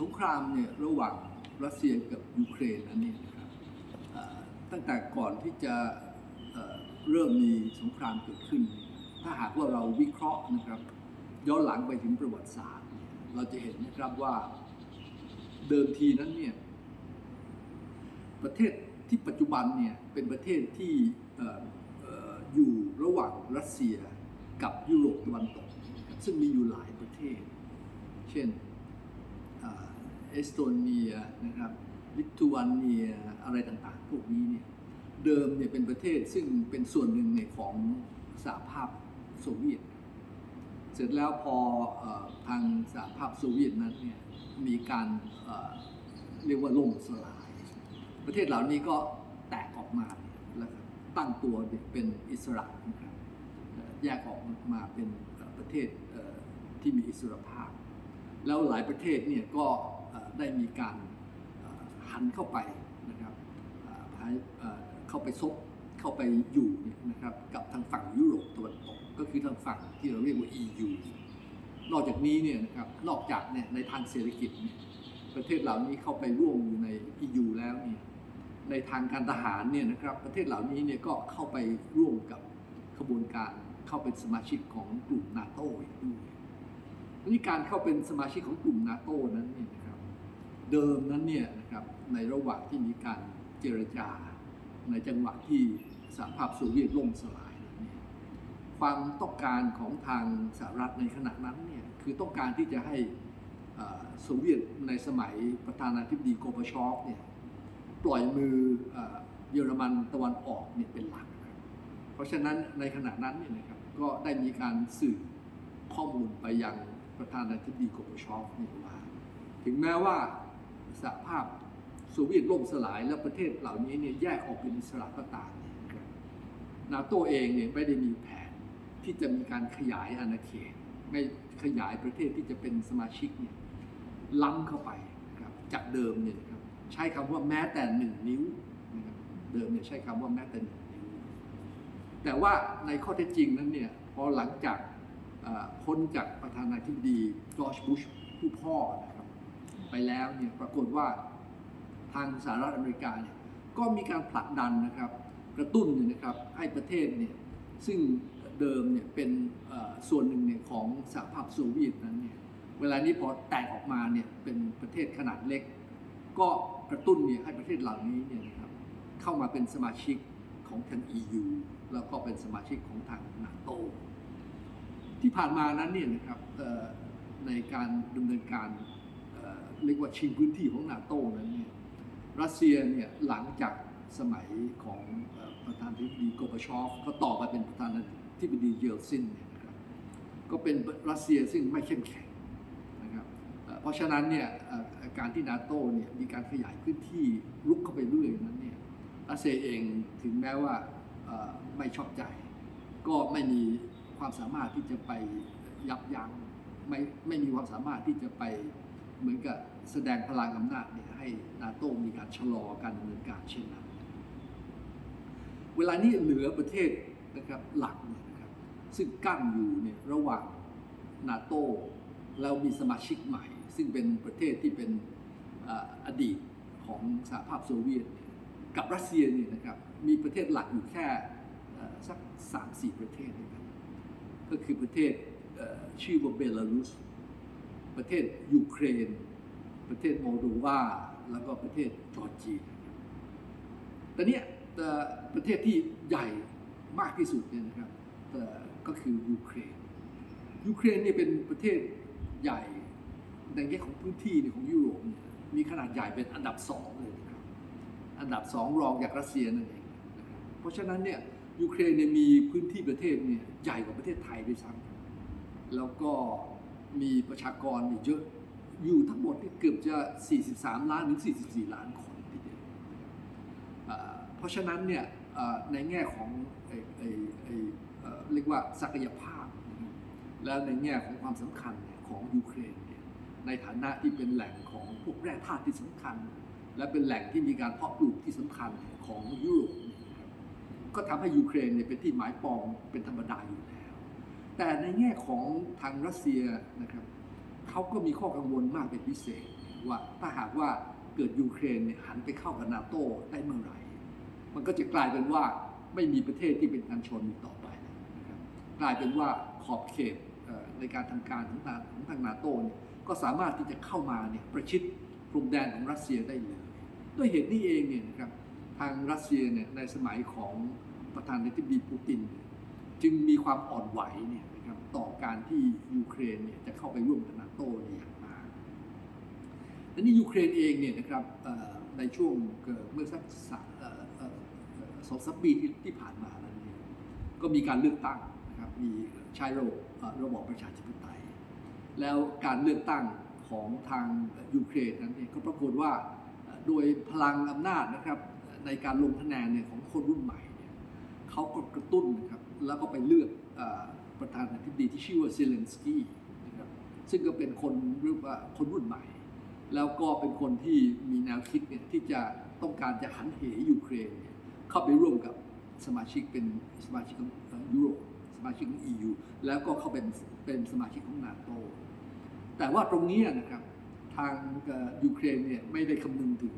สงครามเนี่ยระหว่างรัสเซียกับยูเครนนั้นนี่นะครับตั้งแต่ก่อนที่จะเเริ่มมีสงครามเกิดขึ้น ถ้าหากว่าเราวิเคราะห์นะครับย้อนหลังไปถึงประวัติศาสตร์ เราจะเห็นนะครับว่าเดิมทีนั้นเนี่ยประเทศที่ปัจจุบันเนี่ยเป็นประเทศที่อยู่ระหว่างรัสเซียกับยุโรปตะวันตก ซึ่งมีอยู่หลายประเทศ เช่น เอสโตเนียนะครับลิทัวเนียอะไรต่างๆ พวกนี้เนี่ยเดิมเนี่ยเป็นประเทศซึ่งเป็นส่วนหนึ่งในของสหภาพโซเวียต เสร็จแล้วพออทางสหภาพโซเวียตนั้นเนี่ยมีการเเรียกว่าล่มสลาย ประเทศเหล่านี้ก็แตกออกมาแล้วตั้งตัวเป็นอิสระนะครับแยกออกมาเป็นประเทศที่มีอิสรภาพ แล้วหลายประเทศเนี่ยก็ ได้มีการหันเข้าไปนะครับเข้าไปซบเข้าไปอยู่เนี่ยนะครับกับทางฝั่งยุโรปตะวันตก ก็คือทางฝั่งที่เราเรียกว่า EU นอกจากนี้เนี่ยนะครับนอกจากเนี่ยในทางเศรษฐกิจเนี่ยประเทศเหล่านี้เข้าไปร่วมอยู่ใน EU แล้วเนี่ยในทางการทหารเนี่ยนะครับประเทศเหล่านี้เนี่ยก็เข้าไปร่วมกับขบวนการเข้าเป็นสมาชิกของกลุ่มนาโต้อีกด้วยนี้การเข้าเป็นสมาชิกของกลุ่มนาโต้นั้นเนี่ยนะครับ เดิมนั้นเนี่ยนะครับในระหว่างที่มีการเจรจา ในจังหวะที่สหภาพโซเวียตล่มสลายนะเนี่ยความต้องการของทางสหรัฐในขณะนั้นเนี่ยคือต้องการที่จะให้โซเวียตในสมัยประธานาธิบดีโกบชอฟเนี่ยปล่อยมือเอ่อเยอรมันตะวันออกเนี่ยเป็นหลัก เพราะฉะนั้นในขณะนั้นเนี่ยนะครับก็ได้มีการสื่อข้อมูลไปยังประธานาธิบดีโกบชอฟนี่ว่า ถึงแม้ว่า สหภาพโซเวียตล่มสลายแล้วประเทศเหล่านี้เนี่ยแยกออกเป็นอิสระก็ตามเนี่ยนะครับนาโตเองเนี่ยไม่ได้มีแผนที่จะมีการขยายอาณาเขตไม่ขยายประเทศที่จะเป็นสมาชิกเนี่ยล้ำเข้าไปนะครับจากเดิมเนี่ยครับใช้คำว่าแม้แต่หนึ่งนิ้วนะครับเดิมเนี่ยใช้คำว่าแม้แต่หนึ่งนิ้ว แต่ว่าในข้อเท็จจริงนั้นเนี่ยพอหลังจากพ้นจากประธานาธิบดีจอร์จบุชผู้พ่อนะ ไปแล้วเนี่ยปรากฏว่าทางสหรัฐอเมริกาเนี่ยก็มีการผลักดันนะครับกระตุ้นเนี่ยนะครับให้ประเทศเนี่ยซึ่งเดิมเนี่ยเป็นส่วนหนึ่งเนี่ยของสหภาพโซเวียตนั้นเนี่ยเวลานี้พอแตกออกมาเนี่ยเป็นประเทศขนาดเล็ก ก็กระตุ้นเนี่ยให้ประเทศเหล่านี้เนี่ยนะครับเข้ามาเป็นสมาชิกของทาง EU แล้วก็เป็นสมาชิกของทางนาโตที่ผ่านมานั้นเนี่ยนะครับในการดำเนินการ เรียกว่าชิงพื้นที่ของนาโต้นั้นเนี่ยรัสเซียเนี่ยหลังจากสมัยของประธานาธิบดีโกบชอฟก็ต่อมาเป็นประธานาธิบดีเยลซินเนี่ยนะครับก็เป็นรัสเซียซึ่งไม่เข้มแข็งนะครับเพราะฉะนั้นเนี่ยการที่นาโต้เนี่ยมีการขยายพื้นที่ลุกเข้าไปเรื่อยนั้นเนี่ยรัสเซียเองถึงแม้ว่าไม่ชอบใจ ก็ไม่มีความสามารถที่จะไปยับยั้งไม่ไม่มีความสามารถที่จะไปเหมือนกับ แสดงพลังอำนาจเนี่ยให้นาโต้มีการชะลอการดำเนินการเช่นนั้น เวลานี้เหลือประเทศนะครับหลักเนี่ยนะครับซึ่งกั้นอยู่เนี่ยระหว่างนาโตแล้วมีสมาชิกใหม่ ซึ่งเป็นประเทศที่เป็นออดีตของสหภาพโซเวียต กับรัสเซียเนี่ยนะครับมีประเทศหลักอยู่แค่สักสามสี่ประเทศด้วยกันก็คือประเทศชื่อว่าเบลารุส ประเทศยูเครน ประเทศโมลโดวาแล้วก็ประเทศจอร์เจียแต่เนี้ยประเทศที่ใหญ่มากที่สุดเนี่ยนะครับก็คือยูเครน ยูเครนเนี่ยเป็นประเทศใหญ่ในแง่ของพื้นที่เนี่ยของยุโรปมีขนาดใหญ่เป็นอันดับสองเลยนะครับ อันดับสองรองจากรัสเซียนั่นเองนะเพราะฉะนั้นเนี่ยยูเครนเนี่ยมีพื้นที่ประเทศเนี่ยใหญ่กว่าประเทศไทยด้วยซ้ำแล้วก็มีประชากรเยอะ อยู่ทั้งหมดเนี่ยเกือบจะ 43 ล้านถึง 44 ล้านคนทีเดียวเพราะฉะนั้นเนี่ยในแง่ของไอ้ไอ้เรียกว่าศักยภาพ แล้วในแง่ของความสำคัญของยูเครนเนี่ยในฐานะที่เป็นแหล่งของพวกแร่ธาตุที่สำคัญ และเป็นแหล่งที่มีการเพาะปลูกที่สำคัญของยุโรปก็ทำให้ยูเครนเนี่ยเป็นที่หมายปองเป็นธรรมดาอยู่แล้ว แต่ในแง่ของทางรัสเซียนะครับ เขาก็มีข้อกังวลมากเป็นพิเศษว่าถ้าหากว่าเกิดยูเครนเนี่ยหันไปเข้ากับนาโต้ได้เมื่อไหร่ มันก็จะกลายเป็นว่าไม่มีประเทศที่เป็นกันชนต่อไปนะครับกลายเป็นว่าขอบเขตในการทำการของทางของทางนาโต้เนี่ยก็สามารถที่จะเข้ามาเนี่ยประชิดพรมแดนของรัสเซียได้เลยด้วยเหตุนี้เองเนี่ยนะครับทางรัสเซียเนี่ยในสมัยของประธานาธิบดีปูติน จึงมีความอ่อนไหวเนี่ย ต่อการที่ยูเครนเนี่ยจะเข้าไปร่วมกับนาโต้เนี่ยอย่างมากและนี่ยูเครนเองเนี่ยนะครับในช่วงเมื่อสักสองสามปีที่ผ่านมานั้นเนี่ยก็มีการเลือกตั้งนะครับมีใช้ระบบระบอบประชาธิปไตย แล้วการเลือกตั้งของทางยูเครนนั้นเนี่ยก็ปรากฏว่าโดยพลังอำนาจนะครับในการลงคะแนนเนี่ยของคนรุ่นใหม่เนี่ยเขาก็กระตุ้นนะครับแล้วก็ไปเลือก ประธานาธิบดีที่ชื่อว่าเซเลนสกี้นะครับซึ่งก็เป็นคนเรียกว่าคนรุ่นใหม่ แล้วก็เป็นคนที่มีแนวคิดเนี่ยที่จะต้องการจะหันเหยูเครนเนี่ยเข้าไปร่วมกับสมาชิกเป็นสมาชิกของยุโรปสมาชิกของ EU แล้วก็เข้าเป็นเป็นสมาชิกของนาโต แต่ว่าตรงนี้นะครับทางยูเครนเนี่ยไม่ได้คำนึงถึง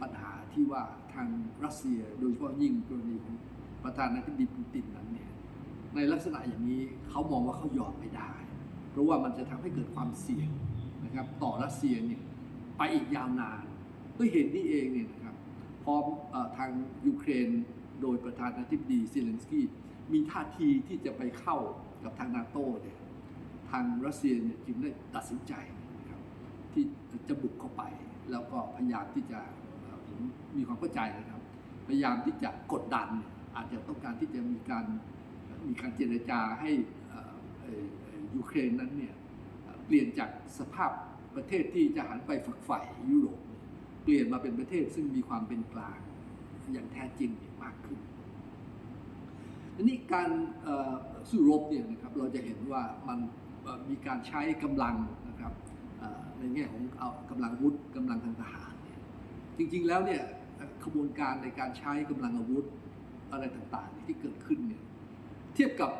ปัญหาที่ว่าทางรัสเซียโดยเฉพาะยิ่งกรณีของประธานาธิบดีปูตินนั้นเนี่ย ในลักษณะอย่างนี้เขามองว่าเขายอมไม่ได้ เพราะว่ามันจะทำให้เกิดความเสี่ยงนะครับต่อรัสเซียเนี่ยไปอีกยาวนานด้วยเหตุนี้เองเนี่ยนะครับพอเอ่อทางยูเครนโดยประธานาธิบดีเซเลนสกี้มีท่าทีที่จะไปเข้ากับทางนาโต้เนี่ยทางรัสเซียเนี่ยจึงได้ตัดสินใจนะครับที่จะบุกเข้าไป แล้วก็พยายามที่จะผมมีความเข้าใจนะครับ พยายามที่จะกดดัน อาจจะต้องการที่จะมีการ มีการเจรจาให้ยูเครนนั้นเนี่ยเปลี่ยนจากสภาพประเทศที่จะหันไปฝักใฝ่ยุโรปเปลี่ยนมาเป็นประเทศซึ่งมีความเป็นกลางอย่างแท้จริงมากขึ้นทีนี้การสู้รบเนี่ยนะครับเราจะเห็นว่ามันมีการใช้กำลังนะครับในแง่ของเอากำลังอาวุธกำลังทางทหารจริงๆแล้วเนี่ยขบวนการในการใช้กำลังอาวุธอะไรต่างๆที่เกิดขึ้นเนี่ย ทียบกับ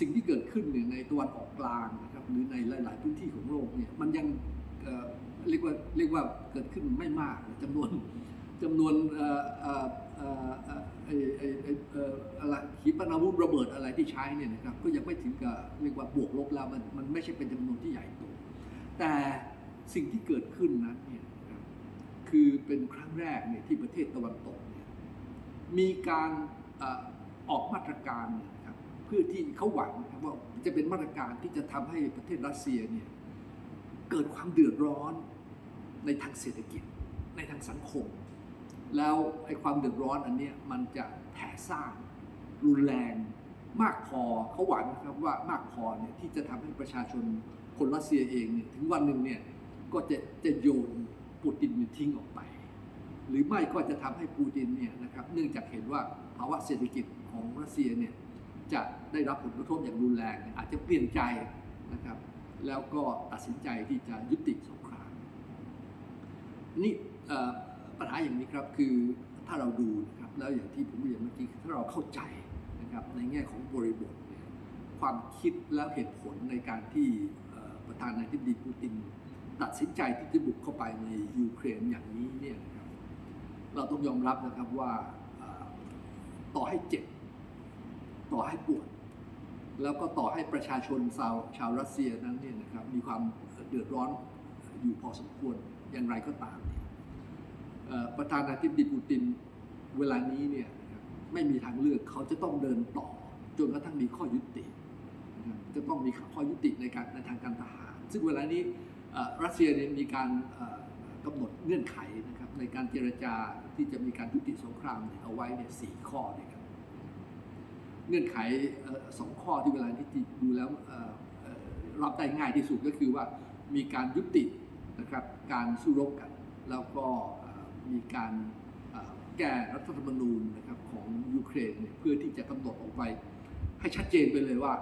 สิ่งที่เกิดขึ้นเนี่ยในตะวันออกกลางนะครับหรือในหลาย ๆ พื้นที่ของโลกเนี่ยมันยังเเรียกว่าเรียกว่าเกิดขึ้นไม่มากจำนวนจำนวนเอ่อเอ่อเอ่อเอ่อไอ้ไอ้ไอ้อะไรขีปนาวุธระเบิดอะไรที่ใช้เนี่ยนะครับก็ยังไม่ถึงกับเรียกว่าบวกลบแล้วมันมันไม่ใช่เป็นจำนวนที่ใหญ่โตแต่สิ่งที่เกิดขึ้นนั้นเนี่ยคือเป็นครั้งแรกเนี่ยที่ประเทศตะวันตก มีการออกมาตรการเนี่ย พื่อที่เขาหวังว่าจะเป็นมาตรการที่จะทำให้ประเทศรัสเซียเนี่ยเกิดความเดือดร้อนในทางเศรษฐกิจ ในทางสังคม แล้วไอ้ความเดือดร้อนอันเนี้ยมันจะแผ่ซ่านรุนแรงมากพอเขาหวังนะครับว่ามากพอเนี่ยที่จะทำให้ประชาชนคนรัสเซียเองเนี่ยถึงวันหนึ่งเนี่ยก็จะจะโยนปูตินเนี่ยทิ้งออกไป หรือไม่ก็จะทำให้ปูตินเนี่ยนะครับเนื่องจากเห็นว่าภาวะเศรษฐกิจของรัสเซียเนี่ย จะได้รับผลกระทบอย่างรุนแรง อาจจะเปลี่ยนใจนะครับ แล้วก็ตัดสินใจที่จะยุติสงครามนี่ปัญหาอย่างนี้ครับคือถ้าเราดูนะครับแล้วอย่างที่ผมเรียนเมื่อกี้ถ้าเราเข้าใจนะครับในแง่ของบริบทความคิดและเหตุผลในการที่ประธานาธิบดีปูตินตัดสินใจที่จะบุกเข้าไปในยูเครนอย่างนี้เนี่ยนะครับเราต้องยอมรับนะครับว่าต่อให้เจ็บ ต่อให้ปวด แล้วก็ต่อให้ประชาชนชาวชาวรัสเซียนั้นเนี่ยนะครับมีความเดือดร้อนอยู่พอสมควรอย่างไรก็ตาม ประธานาธิบดีปูตินเวลานี้เนี่ยไม่มีทางเลือกเขาจะต้องเดินต่อ จนกระทั่งมีข้อยุติจะต้องมีข้อยุติในการในทางการทหาร ซึ่งเวลานี้รัสเซียเนี่ยมีการเอ่อกำหนดเงื่อนไขนะครับในการเจรจาที่จะมีการยุติสงครามเอาไว้เนี่ยสี่ข้อด้วยกัน เงื่อนไขสองข้อที่เวลาที่ดูแล้วรับได้ง่ายที่สุดก็คือว่ามีการยุตินะครับการสู้รบกัน แล้วก็มีการแก้รัฐธรรมนูญนะครับของยูเครนเพื่อที่จะกำหนดออกไป ให้ชัดเจนไปเลยว่า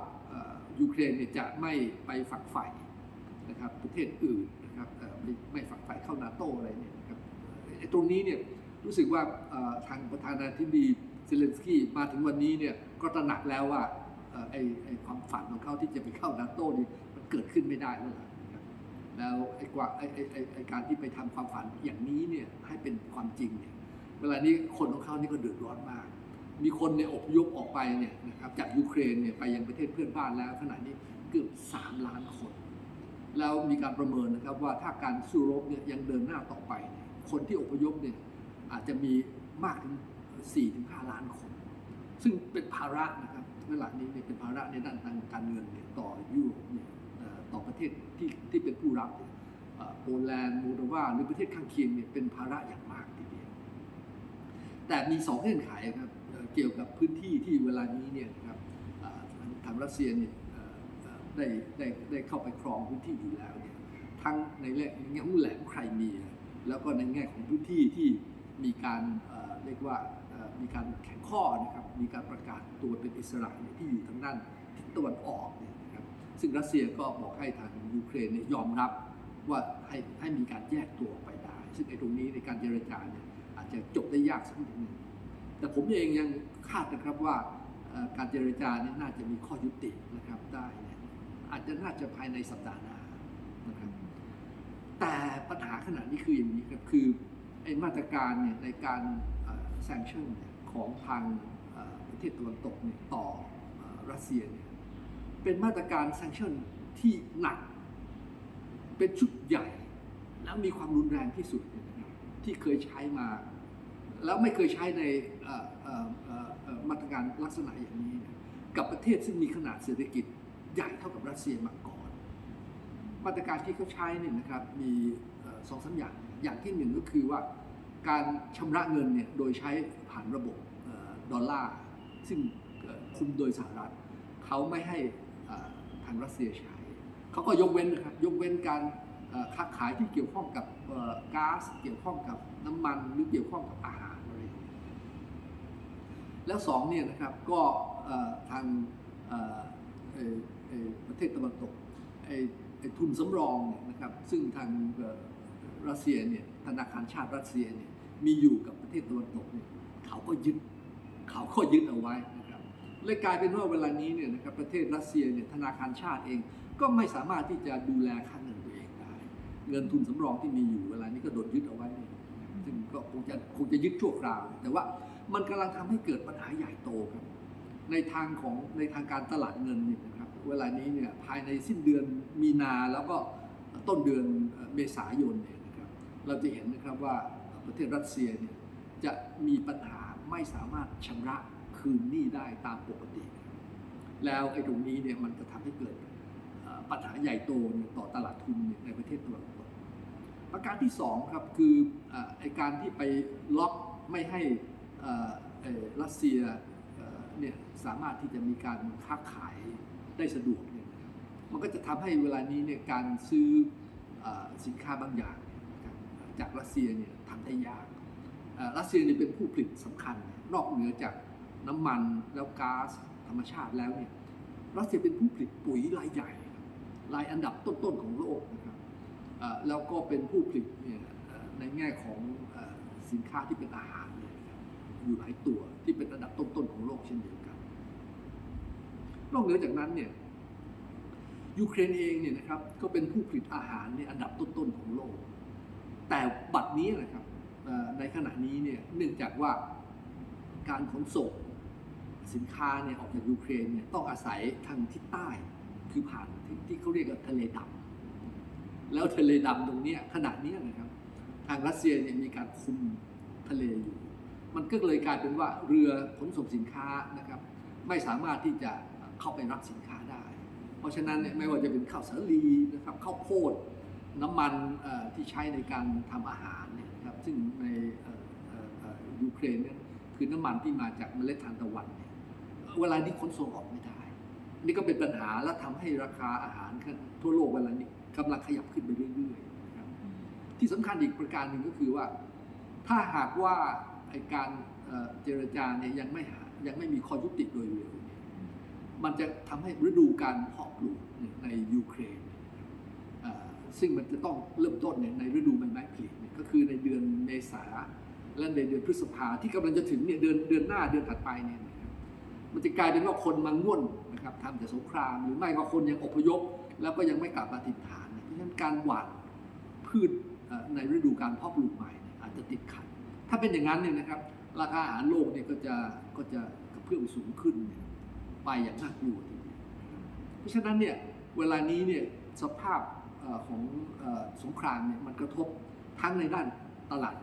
ยูเครนเนี่ยจะไม่ไปฝักใฝ่นะครับประเทศอื่นนะครับเอ่ไม่ฝักใฝ่เข้านาโตอะไรเนี่ยนะครับตรงนี้เนี่ยรู้สึกว่าทางประธานาธิบดี เซเลนสกี้มาถึงวันนี้เนี่ยก็ตระหนักแล้วว่าไอ้ไอ้ความฝันของเขาที่จะไปเข้านาโตนี่มันเกิดขึ้นไม่ได้แล้วนะแล้วไอ้กว่าไอ้ไอ้ไอ้ไอการที่ไปทำความฝันอย่างนี้เนี่ยให้เป็นความจริงเนี่ยเวลานี้คนของเขานี่ก็เดือดร้อนมาก มีคนเนี่ยอพยพออกไปเนี่ยนะครับจากยูเครนเนี่ยไปยังประเทศเพื่อนบ้านแล้วขณะนี้เกือบ 3 ล้านคน แล้วมีการประเมินนะครับว่าถ้าการสู้รบเนี่ยยังเดินหน้าต่อไป คนที่อพยพเนี่ยอาจจะมีมากถึง 4-5 ล้านคน ซึ่งเป็นภาระนะครับเวลานี้เนี่ยเป็นภาระในด้านทางการเงินเนี่ยต่อยุโรปเนี่ยต่อประเทศที่ที่เป็นผู้รับโปแลนด์โมลโดวาหรือประเทศข้างเคียงเนี่ยเป็นภาระอย่างมากทีเดียวแต่มีสองเงื่อนไขครับเกี่ยวกับพื้นที่ที่เวลานี้เนี่ยนะครับทางรัสเซียเนี่ยได้ได้ได้เข้าไปครองพื้นที่อยู่แล้วเนี่ยทั้งในแง่ในแง่ของแหลมไครเมีย แล้วก็ในแง่ของพื้นที่ที่มีการเรียกว่า มีการแข่งข้อนะครับมีการประกาศตัวเป็นอิสระเนี่ยที่อยู่ทางด้านทิศตะวันออกเนี่ยนะครับซึ่งรัสเซียก็บอกให้ทางยูเครนเนี่ยยอมรับว่าให้ให้มีการแยกตัวออกไปได้ ซึ่งไอ้ตรงนี้ในการเจรจาเนี่ยอาจจะจบได้ยากสักนิดหนึ่งแต่ผมเองยังคาดนะครับว่าการเจรจาเนี่ยน่าจะมีข้อยุตินะครับได้เนี่ยอาจจะน่าจะภายในสัปดาห์หน้านะครับแต่ปัญหาขณะนี้คืออย่างนี้ครับคือไอ้มาตรการเนี่ยในการแซงชั่นเนี่ย ของทางประเทศตะวันตกเนี่ยต่ออรัสเซียเนี่ยเป็นมาตรการแซงชั่นที่หนัก เป็นชุดใหญ่ แล้วมีความรุนแรงที่สุดที่เคยใช้มา แล้วไม่เคยใช้ในมาตรการลักษณะอย่างนี้นกับประเทศซึ่งมีขนาดเศรษฐกิจใหญ่เท่ากับรัสเซียมาก่อน มาตรการที่เขาใช้เนี่ยนะครับมีสองสามอย่างอย่างที่หนึ่งก็คือว่า การชำระเงินเนี่ยโดยใช้ผ่านระบบดอลลาร์ซึ่งคุมโดยสหรัฐเขาไม่ให้ทางรัสเซียใช้เขาก็ยกเว้นนะครับยกเว้นการค้าขายที่เกี่ยวข้องกับก๊าซเกี่ยวข้องกับน้ำมันหรือเกี่ยวข้องกับอาหารอะไรแล้วสองเนี่ยนะครับก็ทางประเทศตะวันตกไอ้ทุนสำรองเนี่ยนะครับซึ่งทางรัสเซียเนี่ย ธนาคารชาติรัสเซียเนี่ยมีอยู่กับประเทศตะวันตกเนี่ยเขาก็ยึดเขาก็ยึดเอาไว้นะครับเลยกลายเป็นว่าเวลานี้เนี่ยนะครับประเทศรัสเซียเนี่ยธนาคารชาติเองก็ไม่สามารถที่จะดูแลค่าเงินตัวเองได้ เงินทุนสำรองที่มีอยู่เวลานี้ก็โดนยึดเอาไว้ซึ่งก็คงจะคงจะยึดชั่วคราว แต่ว่ามันกำลังทำให้เกิดปัญหาใหญ่โตครับ ในทางของในทางการตลาดเงินเนี่ยนะครับเวลานี้เนี่ยภายในสิ้นเดือนมีนาแล้วก็ต้นเดือนเมษายนเนี่ย เราจะเห็นนะครับว่าประเทศรัสเซียเนี่ยจะมีปัญหาไม่สามารถชำระคืนหนี้ได้ตามปกติ แล้วไอ้ตรงนี้เนี่ยมันจะทำให้เกิดปัญหาใหญ่โตเนี่ยต่อตลาดทุนนในประเทศตะวันตกประการที่สองครับคืออ่อไอการที่ไปล็อกไม่ให้รัสเซียเนี่ยสามารถที่จะมีการค้าขายได้สะดวกเนี่ยมันก็จะทำให้เวลานี้เนี่ยการซื้ออสินค้าบางอย่าง จากรัสเซียเนี่ยทำได้ยากรัสเซียเนี่ยเป็นผู้ผลิตสำคัญ นอกเหนือจากน้ำมันแล้วก๊าซธรรมชาติแล้วเนี่ยรัสเซียเป็นผู้ผลิตปุ๋ยรายใหญ่รายอันดับต้นๆของโลกนะครับแล้วก็เป็นผู้ผลิตเนี่ยในแง่ของอสินค้าที่เป็นอาหารเนี่ยอยู่หลายตัวที่เป็นอันดับต้นๆของโลกเช่นเดียวกัน นอกเหนือจากนั้นเนี่ยยูเครนเองเนี่ยนะครับก็เป็นผู้ผลิตอาหารในอันดับต้นๆของโลก แต่บัดนี้นะครับในขณะนี้เนี่ยเนื่องจากว่าการขนส่งสินค้าเนี่ยออกจากยูเครนเนี่ยต้องอาศัยทางทิศใต้คือผ่านที่ที่เขาเรียกว่าทะเลดำแล้วทะเลดำตรงนี้ขณะเนี้นะครับ ทางรัสเซียเนี่ยมีการคุมทะเลอยู่ มันก็เลยกลายเป็นว่าเรือขนส่งสินค้านะครับ ไม่สามารถที่จะเข้าไปรับสินค้าได้ เพราะฉะนั้นเนี่ยไม่ว่าจะเป็นข้าวสาลีนะครับข้าวโพด น้ำมันที่ใช้ในการทำอาหารเนี่ยนะครับซึ่งในยูเครนเนี่ยคือน้ำมันที่มาจากเมล็ดทานตะวันเนี่ยเวลานี้ขนส่งออกไม่ได้ นี่ก็เป็นปัญหาและทำให้ราคาอาหารทั่วโลกเวลานี้กำลังขยับขึ้นไปเรื่อยๆนะครับที่สำคัญอีกประการหนึ่งก็คือว่า ถ้าหากว่าการเจรจาเนี่ยยังไม่ยังไม่มีข้อยุติโดยเร็วมันจะทำให้ฤดูการเพาะปลูกในยูเครน ซึ่งมันจะต้องเริ่มต้นเนี่ยในฤดูใบไม้ผลิเนี่ยก็คือในเดือนเมษาและในเดือนพฤษภาที่กำลังจะถึงเนี่ยเดือนเดือนหน้าเดือนถัดไปเนี่ยมันจะกลายเป็นว่าคนมาง่วนนะครับทำแต่สงคราม หรือไม่ก็คนยังอพยพ แล้วก็ยังไม่กลับมาถิ่นฐาน เพราะฉะนั้นการหว่านพืชในฤดูการเพาะปลูกใหม่อาจจะติดขัด ถ้าเป็นอย่างนั้นเนี่ยนะครับราคาอาหารโลกเนี่ยก็จะก็จะกระเพื่อมสูงขึ้นไปอย่างน่ากลัวเพราะฉะนั้นเนี่ยเวลานี้เนี่ยสภาพ ของอสงครามเนี่ยมันกระทบทั้งในด้านตลาด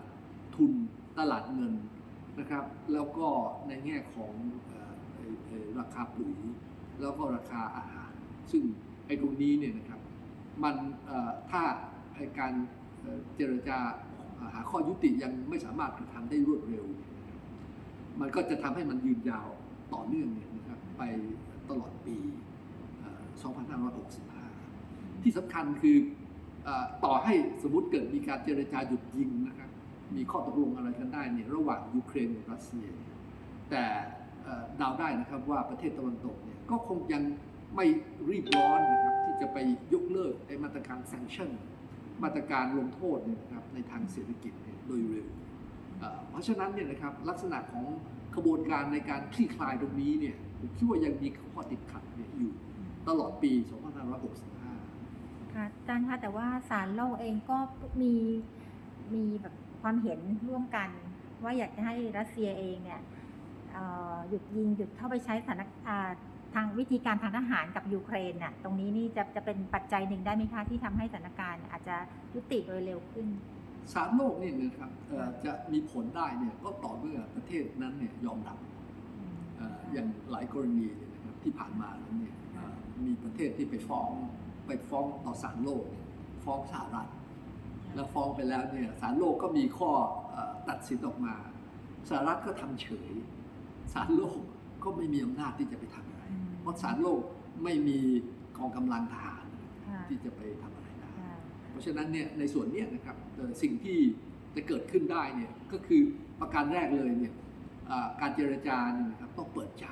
ทุนตลาดเงินนะครับ แล้วก็ในแง่ของออราคาปุ๋ยแล้วก็ราคาอาหาร ซึ่งไอ้ตรงนี้เนี่ยนะครับมันถ้าการเจรจาหาข้อยุติยังไม่สามารถกระทำได้รวดเร็ว มันก็จะทำให้มันยืนยาวต่อเนื่องเนี่ยนะครับไปตลอดปี 2565 ที่สำคัญคืออต่อให้สมมติเกิดมีการเจรจาหยุดยิงนะครับมีข้อตกลงอะไรกันได้เนี่ยระหว่างยูเครนกับรัสเซีย แต่เดาได้นะครับว่าประเทศตะวันตกเนี่ยก็คงยังไม่รีบร้อนนะครับที่จะไปยกเลิกไอ้มาตรการ sanction มาตรการลงโทษเนี่ยนะครับในทางเศรษฐกิจโดยเร็วเพราะฉะนั้นเนี่ยนะครับลักษณะของขบวนการในการคลี่คลายตรงนี้เนี่ยผมคิดว่ายังมีข้อติดขัดอยู่ตลอดปี 2565 ค่ะอาจารย์คะแต่ว่าศาลโลกเองก็มีมีแบบความเห็นร่วมกัน ว่าอยากจะให้รัสเซียเองเนี่ยหยุดยิงหยุดเข้าไปใช้สถานทางวิธีการทางทหารกับยูเครนน่ะตรงนี้นี่จะจะเป็นปัจจัยหนึ่งได้ไหมคะที่ทำให้สถานการณ์อาจจะยุติโดยเร็วขึ้นสารโลกนี่นะครับจะมีผลได้เนี่ยก็ต่อเมื่อประเทศนั้นเนี่ยยอมรับออย่างหลายกรณีนะครับที่ผ่านมานั้นเนี่ยมีประเทศที่ไปฟ้อง ไปฟ้องต่อศาลโลกเนี่ยฟ้องสหรัฐ แล้วฟ้องไปแล้วเนี่ยศาลโลกก็มีข้อเอ่อตัดสินออกมาสหรัฐก็ทำเฉยศาลโลกก็ไม่มีอำนาจที่จะไปทำอะไรอืมเพราะศาลโลกไม่มีกองกำลังทหารค่ะที่จะไปทำอะไรได้ค่ะเพราะฉะนั้นเนี่ยในส่วนเนี้ยนะครับเอ่อสิ่งที่จะเกิดขึ้นได้เนี่ยก็คือประการแรกเลยเนี่ยอ่าการเจรจาเนี่ยนะครับต้องเปิดใจ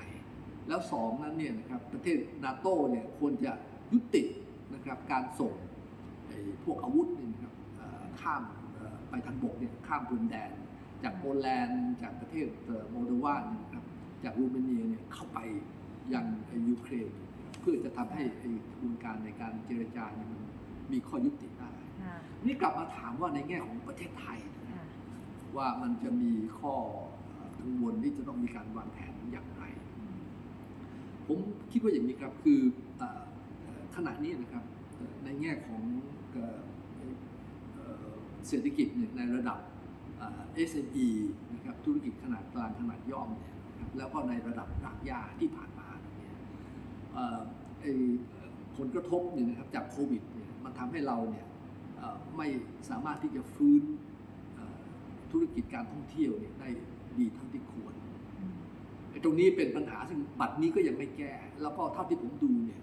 แล้วสองนั้นเนี่ยนะครับประเทศนาโต้เนี่ยควรจะยุติ นะครับการส่งไอ้พวกอาวุธเนี่ยนะครับเอ่อข้ามเอ่อไปทางบกเนี่ยข้ามพรมแดน จากโปแลนด์จากประเทศเอ่อโมลโดวาเนี่ยนะครับจากรูมาเนียเนี่ยเข้าไปยังไอ้ยูเครนเนี่ยเพื่อจะทำให้ไอ้กระบวนการในการเจรจาเนี่ยมันมีข้อยุติได้ค่ะนี่กลับมาถามว่าในแง่ของประเทศไทยนะค่ะว่ามันจะมีข้อกังวลที่จะต้องมีการวางแผนอย่างไร ผมคิดว่าอย่างนี้ครับคือเอ่อเอ่อขณะนี้นะครับเอ่อ ในแง่ของเศรษฐกิจในระดับเอ่อ SME นะครับธุรกิจขนาดกลางขนาดย่อมเนี่ยครับแล้วก็ในระดับรากหญ้าที่ผ่านมาเนี่ยผลกระทบเนี่ยนะครับจากโควิดเนี่ยมันทำให้เราเนี่ยไม่สามารถที่จะฟื้นธุรกิจการท่องเที่ยวเนี่ยได้ดีเท่าที่ควรตรงนี้เป็นปัญหาซึ่งบัตรนี้ก็ยังไม่แก้ แล้วก็เท่าที่ผมดูเนี่ย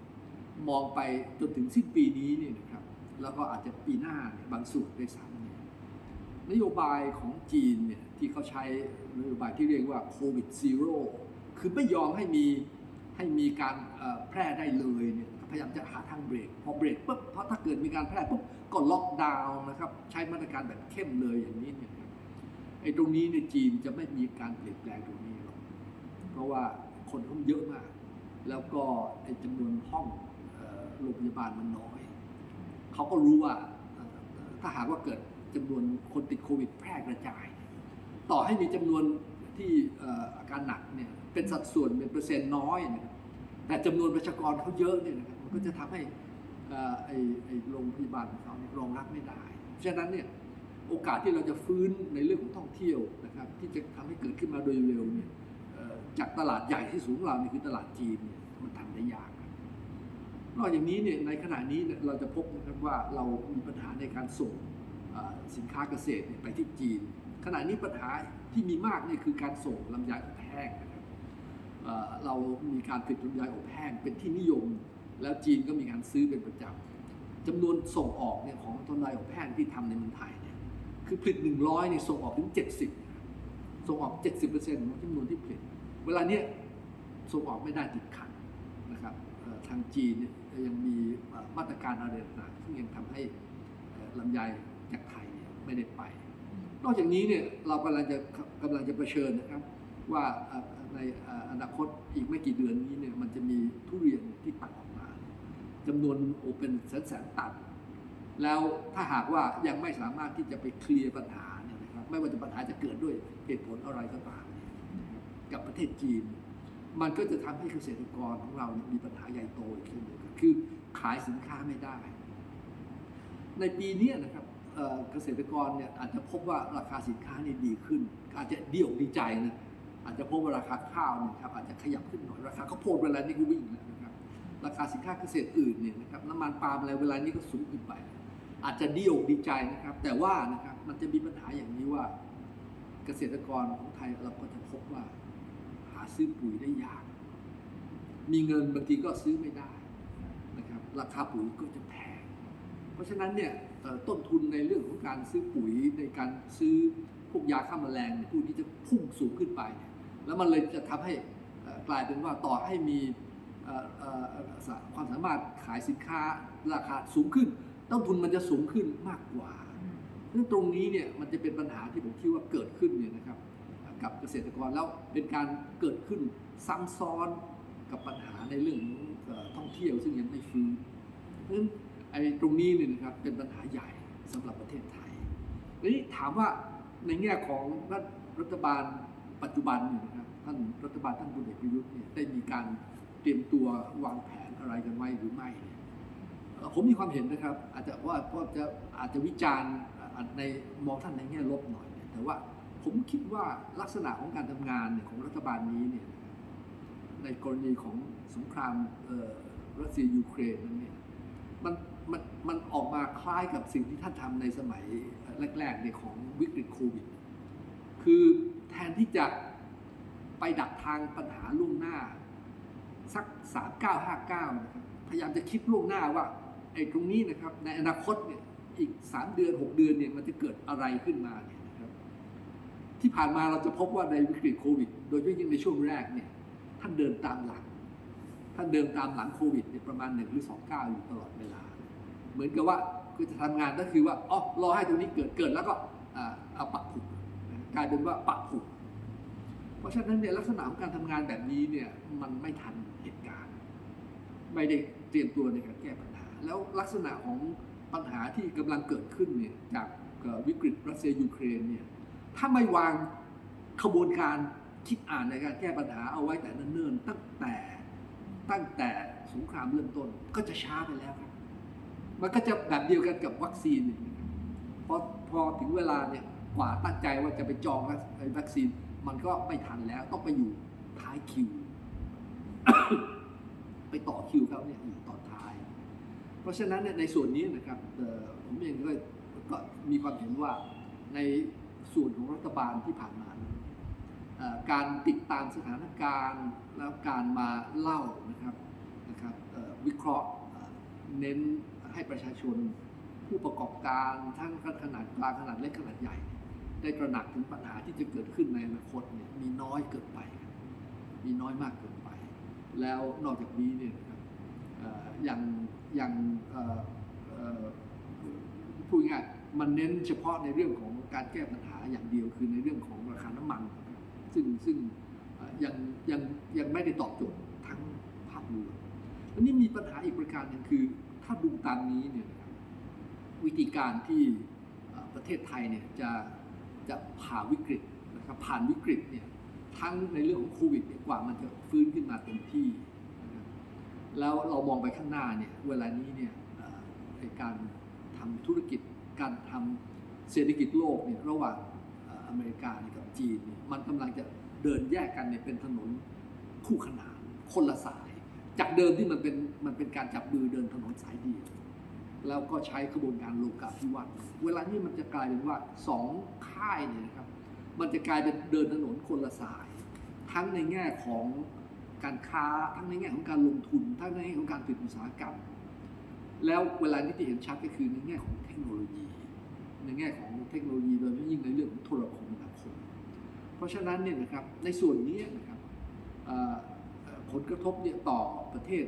มองไปจนถึงสิ้นปีนี้เนี่ยนะครับแล้วก็อาจจะปีหน้าเนี่ยบางส่วนได้วยซ้ำเนี่ยนโยบายของจีนเนี่ยที่เขาใช้นโยบายที่เรียกว่าโควิดซีโร่คือไม่ยอมให้มีให้มีการแพร่ได้เลยเนี่ยพยายามจะหาทางเบรกพอเบรกปุ๊บเพราะถ้าเกิดมีการแพร่ปุ๊บก็ล็อกดาวน์นะครับใช้มาตรการแบบเข้มเลยอย่างนี้เนี่ยไอ้ตรงนี้ในยจีนจะไม่มีการเปลี่ยนแปลงตรงนี้หรอกเพราะว่าคนเขาเยอะมาก แล้วก็ไอ้จำนวนห้อง โรงพยาบาลมันน้อย เขาก็รู้ว่าถ้าหากว่าเกิดจำนวนคนติดโควิดแพร่กระจาย ต่อให้มีจำนวนที่อาการหนักเนี่ยเป็นสัดส่วนเป็นเปอร์เซ็นต์น้อยนะครับแต่จำนวนประชากรเขาเยอะเนี่ยนะครับมันก็จะทำให้ไอ้ไอ้โรงพยาบาลของเขาเนี่ยรองรับไม่ได้ เพราะฉะนั้นเนี่ยโอกาสที่เราจะฟื้นในเรื่องของท่องเที่ยวนะครับที่จะทำให้เกิดขึ้นมาโดยเร็วเนี่ยจากตลาดใหญ่ที่สูงเรานี่คือตลาดจีนเนี่ยมันทำได้ยาก นอกจากนี้เนี่ยในขณะนี้เนี่ยเราจะพบนะครับว่าเรามีปัญหาในการส่งสินค้าเกษตรไปที่จีน ขณะนี้ปัญหาที่มีมากเนี่ยคือการส่งลำไยอบแห้งนะครับเรามีการผลิตลำไยอบแห้งเป็นที่นิยม แล้วจีนก็มีการซื้อเป็นประจำจำนวนส่งออกเนี่ยของลำไยอบแห้งที่ทำในเมืองไทยเนี่ยคือผลิต 100เนี่ยส่งออกถึง 70นะครับส่งออก 70%ของจำนวนที่ผลิต เวลาเนี้ยส่งออกไม่ได้ติดขัดนะครับทางจีนเนี่ย ยังมีเอ่อมาตรการอะไรต่างๆซึ่งยังทำให้เอ่อลำไยจากไทยเนี่ยไม่ได้ไป นอกจากนี้เนี่ยเรากำลังจะกำลังจะเผชิญนะครับ ว่าเอ่อในเอ่ออนาคตอีกไม่กี่เดือนนี้เนี่ยมันจะมีทุเรียนที่ตัดออกมาจำนวนโอเป็นแสนแสนตันแล้วถ้าหากว่ายังไม่สามารถที่จะไปเคลียร์ปัญหาเนี่ยนะครับไม่ว่าจะปัญหาจะเกิดด้วยเหตุผลอะไรก็ตามเนี่ยกับประเทศจีน มันก็จะทำให้เกษตรกรของเราเนี่ยมีปัญหาใหญ่โตอีกขึ้นหนึ่งคือขายสินค้าไม่ได้ ในปีนี้นะครับเกษตรกรเนี่ยอาจจะพบว่าราคาสินค้านี่ดีขึ้น อาจจะเดีอกดีใจนะอาจจะพบว่าราคาข้าวเนี่ยครับอาจจะขยับขึ้นหน่อยราคาข้าวโพดเวลานี้ก็วิ่งแล้วนะครับราคาสินค้าเกษตรอื่นเนี่ยนะครับน้ำมันปาล์มอะไรเวลานี้ก็สูงขึ้นไป อาจจะเดีอกดีใจนะครับ แต่ว่านะครับมันจะมีปัญหาอย่างนี้ว่า เกษตรกรของไทยเราก็จะพบว่า ซื้อปุ๋ยได้ยาก มีเงินบางทีก็ซื้อไม่ได้นะครับ ราคาปุ๋ยก็จะแพง เพราะฉะนั้นเนี่ยเอ่อต้นทุนในเรื่องของการซื้อปุ๋ยในการซื้อพวกยาฆ่าแมลงเนี่ยพวกนี้จะพุ่งสูงขึ้นไปเนี่ยแล้วมันเลยจะทำให้เอ่อกลายเป็นว่าต่อให้มีเอ่อเอ่อเอ่อสาความสามารถขายสินค้าราคาสูงขึ้น ต้นทุนมันจะสูงขึ้นมากกว่าซึ่งตรงนี้เนี่ยมันจะเป็นปัญหาที่ผมคิดว่าเกิดขึ้นเนี่ยนะครับ กับเกษตรกรแล้วเป็นการเกิดขึ้นซ้ำซ้อนกับปัญหาในเรื่องท่องเที่ยวซึ่งยังไม่ฟื้นเพราะฉะนั้นไอ้ตรงนี้เนี่ยนะครับเป็นปัญหาใหญ่สำหรับประเทศไทยนี้ถามว่าในแง่ของรัฐรัฐบาลปัจจุบันเนี่ยนะครับท่านรัฐบาลท่านพลเอกประยุทธ์เนี่ยได้มีการเตรียมตัววางแผนอะไรกันไว้หรือไม่ ผมมีความเห็นนะครับ อาจจะว่าก็จะอาจจะวิจารณ์ในมองท่านในแง่ลบหน่อย แต่ว่า ผมคิดว่าลักษณะของการทำงานเนี่ยของรัฐบาลนี้เนี่ยในกรณีของสงครามรัสเซียยูเครนนั้นเนี่ยมันมันมันออกมาคล้ายกับสิ่งที่ท่านทำในสมัยแรกๆเนี่ยของวิกฤตโควิด คือแทนที่จะไปดักทางปัญหาล่วงหน้า สัก 3959 นะครับพยายามจะคิดล่วงหน้าว่าไอ้ตรงนี้นะครับในอนาคตเนี่ยอีก 3 เดือน 6 เดือนเนี่ยมันจะเกิดอะไรขึ้นมาเนี่ย ที่ผ่านมาเราจะพบว่าในวิกฤตโควิด โดยเฉพาะยิ่งในช่วงแรกเนี่ยท่านเดินตามหลัง ท่านเดินตามหลังโควิดเนี่ยประมาณ1หรือ2ก้าวอยู่ตลอดเวลา เหมือนกับว่าคือจะทำงานก็คือว่าอ๋อรอให้ตรงนี้เกิดเกิดแล้วก็อ่าเอาปักผุกกลายเป็นว่าปักผุกเพราะฉะนั้นเนี่ยลักษณะของการทำงานแบบนี้เนี่ยมันไม่ทันเหตุการณ์ ไม่ได้เตรียมตัวในการแก้ปัญหา แล้วลักษณะของปัญหาที่กำลังเกิดขึ้นเนี่ยจากวิกฤตรัสเซียยูเครนเนี่ย ถ้าไม่วางขบวนการคิดอ่านในการแก้ปัญหาเอาไว้แต่เนิ่นๆตั้งแต่ตั้งแต่สงครามเริ่มต้นก็จะช้าไปแล้วครับ มันก็จะแบบเดียวกันกับวัคซีนพอพอถึงเวลาเนี่ยกว่าตั้งใจว่าจะไปจองวัคซีน มันก็ไม่ทันแล้วต้องไปอยู่ท้ายคิว ไปต่อคิวเขาเนี่ยอยู่ตอนท้าย เพราะฉะนั้นในส่วนนี้นะครับผมเองก็มีความเห็นว่าใน ส่วนของรัฐบาลที่ผ่านมา การติดตามสถานการณ์แล้วการมาเล่านะครับนะครับวิเคราะห์เน้นให้ประชาชนผู้ประกอบการทั้งขนาดกลางขนาดเล็กขนาดใหญ่ ได้ตระหนักถึงปัญหาที่จะเกิดขึ้นในอนาคตเนี่ยมีน้อยเกินไป มีน้อยมากเกินไป แล้วนอกจากนี้เนี่ยครับเอ่อยังยังเอ่อเอ่อพูดง่าย มันเน้นเฉพาะในเรื่องของการแก้ปัญหาอย่างเดียวคือในเรื่องของราคาน้ำมัน ซึ่งซึ่งยังยังยังไม่ได้ตอบโจทย์ทั้งภาพรวมอันนี้มีปัญหาอีกประการหนึ่งคือ ถ้าดูตามนี้เนี่ยวิธีการที่ประเทศไทยเนี่ยจะจะผ่าวิกฤตนะครับผ่านวิกฤตเนี่ยทั้งในเรื่องของโควิดเนี่ยกว่ามันจะฟื้นขึ้นมาเต็มที่นะครับแล้วเรามองไปข้างหน้าเนี่ยเวลานี้เนี่ยในการทำธุรกิจ การทำเศรษฐกิจโลกเนี่ยระหว่างอเมริกากับจีนเนี่ยมันกำลังจะเดินแยกกันเนี่ยเป็นถนนคู่ขนานคนละสาย จากเดิมที่มันเป็นมันเป็นการจับมือเดินถนนสายเดียวแล้วก็ใช้กระบวนการโลกาภิวัตน์เวลานี้มันจะกลายเป็นว่าสองค่ายเนี่ยนะครับ มันจะกลายเป็นเดินถนนคนละสาย ทั้งในแง่ของการค้า ทั้งในแง่ของการลงทุน ทั้งในแง่ของการผลิตอุตสาหกรรม แล้วเวลานี้ที่เห็นชัดก็คือในแง่ของเทคโนโลยี ในแง่ของเทคโนโลยีโดยเฉพาะยิ่งในเรื่องของโทรคมนาคมเพราะฉะนั้นเนี่ยนะครับในส่วนนี้นะครับผลกระทบเนี่ยต่อประเทศ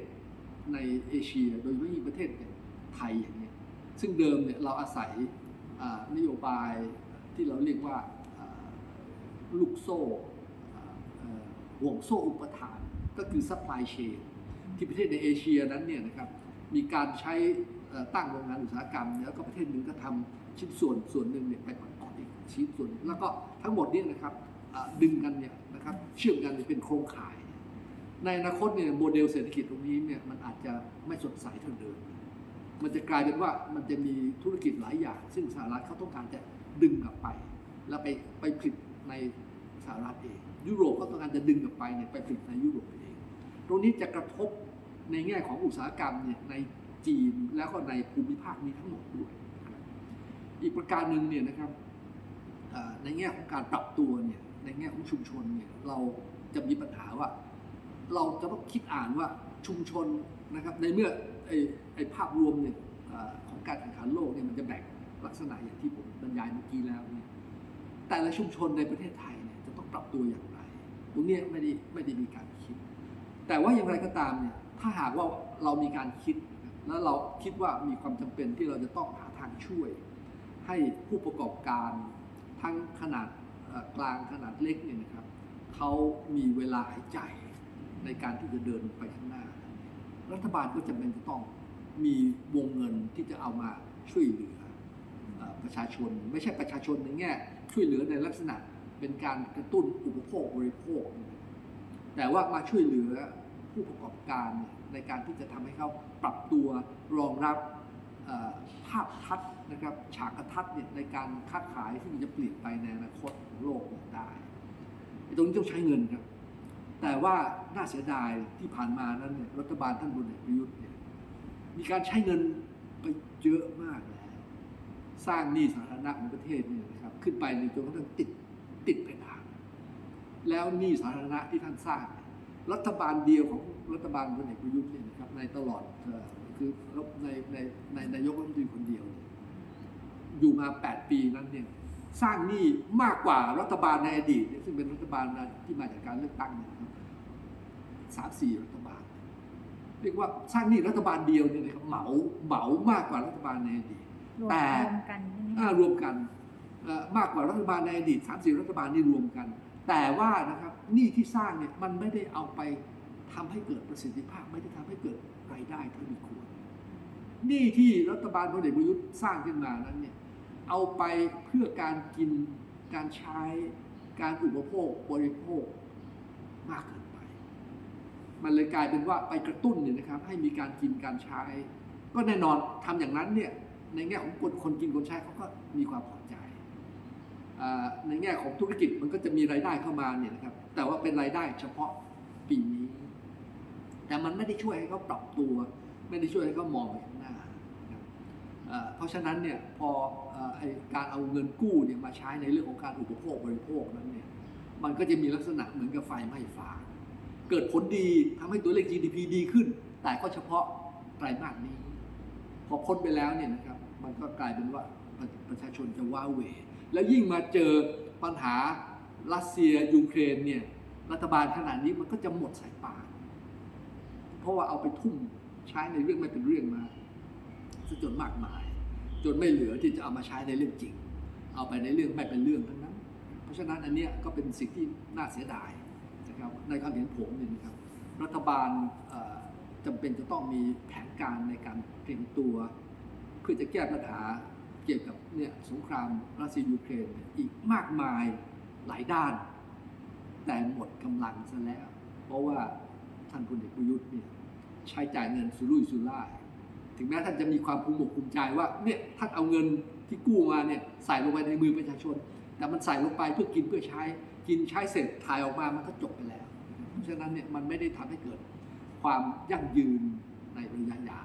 ในเอเชีย โดยเฉพาะยิ่งประเทศอย่างไทยอย่างเนี้ยซึ่งเดิมเนี่ยเราอาศัยนโยบายที่เราเรียกว่าลูกโซ่ห่วงโซ่อุปทาน ก็คือ supply chain ที่ประเทศในเอเชียนั้นเนี่ยนะครับ มีการใช้ตั้งโรงงานอุตสาหกรรม แล้วก็ประเทศหนึ่งก็ทำชิ้นส่วนส่วนหนึ่งเนี่ยไปประกอบอีกชิ้นส่วน แล้วก็ทั้งหมดเนี่ยนะครับดึงกันเนี่ยนะครับเชื่อมกันเป็นโครงข่าย ในอนาคตเนี่ยโมเดลเศรษฐกิจตรงนี้เนี่ยมันอาจจะไม่สดใสเท่าเดิม มันจะกลายเป็นว่ามันจะมีธุรกิจหลายอย่าง ซึ่งสหรัฐเขาต้องการจะดึงกลับไป แล้วไปไปผลิตในสหรัฐเอง ยุโรปก็ต้องการจะดึงกลับไปเนี่ยไปผลิตในยุโรปเอง ตรงนี้จะกระทบ ในแง่ของอุตสาหกรรมเนี่ยในจีนแล้วก็ในภูมิภาคนี้ทั้งหมดด้วย อีกประการหนึ่งเนี่ยนะครับในแง่ของการปรับตัวเนี่ยในแง่ของชุมชนเนี่ยเราจะมีปัญหาว่า เราจะต้องคิดอ่านว่าชุมชนนะครับในเมื่อไอ้ไอภาพรวมเนี่ยอของการแข่งขันโลกเนี่ยมันจะแบ่งลักษณะอย่างที่ผมบรรยายเมื่อกี้แล้วเนี่ยแต่ละชุมชนในประเทศไทยเนี่ยจะต้องปรับตัวอย่างไร ตรงนี้ไม่ได้ไม่ได้มีการคิด แต่ว่าอย่างไรก็ตามเนี่ย ถ้าหากว่าเรามีการคิด แล้วเราคิดว่ามีความจำเป็นที่เราจะต้องหาทางช่วย ให้ผู้ประกอบการทั้งขนาดกลางขนาดเล็กเนี่ยนะครับเขามีเวลาหายใจในการที่จะเดินไปข้างหน้า รัฐบาลก็จำเป็นจะต้องมีวงเงินที่จะเอามาช่วยเหลือเอ่อประชาชน ไม่ใช่ประชาชนในแง่ช่วยเหลือในลักษณะเป็นการกระตุ้นอุปโภคบริโภค แต่ว่ามาช่วยเหลือ ผู้ประกอบการในการที่จะทำให้เขาปรับตัวรองรับภาพทัศน์นะครับฉากทัศน์เนี่ยในการค้าขายที่มันจะเปลี่ยนไปในอนาคตของโลกได้ตรงนี้ต้องใช้เงินครับ แต่ว่าน่าเสียดายที่ผ่านมานั้นเนี่ยรัฐบาลท่านพลเอกประยุทธ์เนี่ยมีการใช้เงินไปเยอะมากแล้วสร้างหนี้สาธารณะของประเทศเนี่ยนะครับขึ้นไปในจนกระทั่งติดติดเพดานแล้วหนี้สาธารณะที่ท่านสร้าง รัฐบาลเดียวของรัฐบาลพลเอกประยุทธ์เนี่ยนะครับในตลอดเอ่อคือในในในนายกรัฐมนตรีคนเดียวเนี่ยอยู่มา 8 ปีนั้นเนี่ยสร้างหนี้มากกว่ารัฐบาลในอดีตเนี่ยซึ่งเป็นรัฐบาลที่มาจากการเลือกตั้งเนี่ยนะครับสามสี่รัฐบาล เรียกว่าสร้างหนี้รัฐบาลเดียวเนี่ยนะครับเหมาเหมามากกว่ารัฐบาลในอดีตรวมแต่รวมกันใช่ไหมอ่ารวมกันเอ่อมากกว่ารัฐบาลในอดีตสามสี่รัฐบาลนี่รวมกัน แต่ว่านะครับ หนี้ที่สร้างเนี่ยมันไม่ได้เอาไปทำให้เกิดประสิทธิภาพ ไม่ได้ทำให้เกิดรายได้เท่าที่ควรหนี้ที่รัฐบาลพลเอกประยุทธ์สร้างขึ้นมานั้นเนี่ยเอาไปเพื่อการกินการใช้การอุปโภคบริโภคมากเกินไป มันเลยกลายเป็นว่าไปกระตุ้นเนี่ยนะครับ ให้มีการกินการใช้ ก็แน่นอนทำอย่างนั้นเนี่ยในแง่ของคนคนกินคนใช้เขาก็มีความพอใจ ในแง่ของธุรกิจมันก็จะมีรายได้เข้ามาเนี่ยนะครับ แต่ว่าเป็นรายได้เฉพาะปีนี้ แต่มันไม่ได้ช่วยให้เขาปรับตัว ไม่ได้ช่วยให้เขามองไปข้างหน้าเพราะฉะนั้นเนี่ยพออการเอาเงินกู้เนี่ยมาใช้ในเรื่องของการอุปโภคบริโภคนั้นเนี่ยมันก็จะมีลักษณะเหมือนกับไฟไหม้ฟ้าเกิดผลดีทำให้ตัวเลข GDP ดีขึ้น แต่ก็เฉพาะไตรมาสนี้ พอพ้นไปแล้วเนี่ยนะครับมันก็กลายเป็นว่าประประชาชนจะว้าเหว แล้วยิ่งมาเจอปัญหารัสเซียยูเครนเนี่ยรัฐบาลขนาดนี้มันก็จะหมดสายป่าน เพราะว่าเอาไปทุ่มใช้ในเรื่องไม่เป็นเรื่องมาซะจนมากมาย จนไม่เหลือที่จะเอามาใช้ในเรื่องจริง เอาไปในเรื่องไม่เป็นเรื่องทั้งนั้น เพราะฉะนั้นอันเนี้ยก็เป็นสิ่งที่น่าเสียดายนะครับในความเห็นผมเนี่ยนะครับ รัฐบาลเอ่อจำเป็นจะต้องมีแผนการในการเตรียมตัว เพื่อจะแก้ปัญหา เกี่ยวกับเนี่ยสงครามรัสเซียยูเครนอีกมากมายหลายด้าน แต่หมดกำลังซะแล้ว เพราะว่าท่านพลเอกประยุทธ์เนี่ยใช้จ่ายเงินสุรุ่ยสุร่ายถึงแม้ท่านจะมีความภูมิอกภูมิใจว่าเนี่ยท่านเอาเงินที่กู้มาเนี่ยใส่ลงไปในมือประชาชน แต่มันใส่ลงไปเพื่อกินเพื่อใช้กินใช้เสร็จถ่ายออกมามันก็จบไปแล้ว เพราะฉะนั้นเนี่ยมันไม่ได้ทำให้เกิดความยั่งยืนในระยะยาว